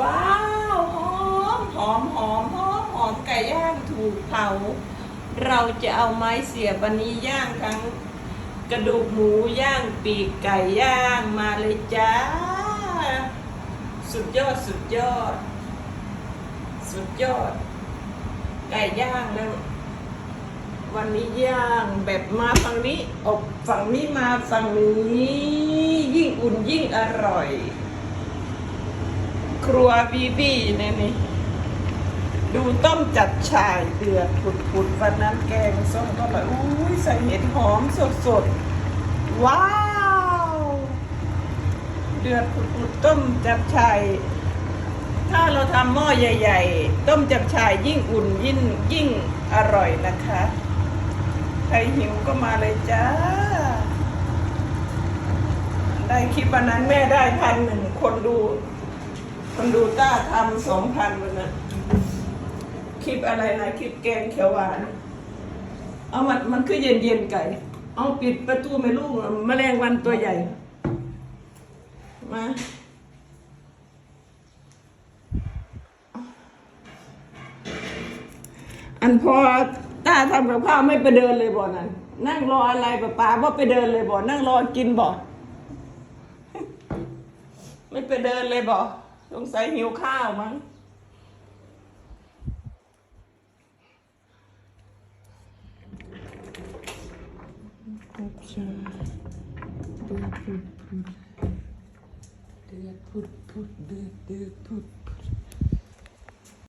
ว้าวหอมหอมหอมหอมหอมไก่ย่างถูกเผา เราจะเอาไม้เสียบวันนี้ย่างทั้งกระดูกหมูย่างปีกไก่ย่างมาเลยจ้า สุดยอดสุดยอด สุดยอด ไก่ย่างแล้ววันนี้ย่างแบบมาฝั่งนี้อบฝั่งนี้มาฝั่งนี้ ยิ่งอุ่นยิ่งอร่อย ครัวบีบีเนี่ยนี่ ดูต้มจัดชายเดือดผุดๆวันนั้นแกงส้มก็แบบอุ้ยใส่เห็ดหอมสดๆ ว้าว เดือดผุดๆต้มจับชายถ้าเราทำหม้อใหญ่ ๆ ต้มจับชายยิ่งอุ่นยิ่งยิ่งอร่อยนะคะ ใครหิวก็มาเลยจ้า ได้คลิปวันนั้นแม่ได้พันหนึ่งคนดู คนดูต้าทำสองพันวันนั้นคลิปอะไรนะคลิปแกงเขียวหวาน เอามันมันคือเย็นเย็นไก่ เอาปิดประตูไม่ลูกแมลงวันตัวใหญ่ มาอันพอต้าทำกับข้าวไม่ไปเดินเลยบ่นั่นนั่งรออะไรป้าป้าว่าไปเดินเลยบ่นั่งรอกินบ่ไม่ไปเดินเลยบ่ สงสัยหิวข้าวมั้ง เดือดพุดพุดเดือดพุดพุดเดือดเดือดพุดพุด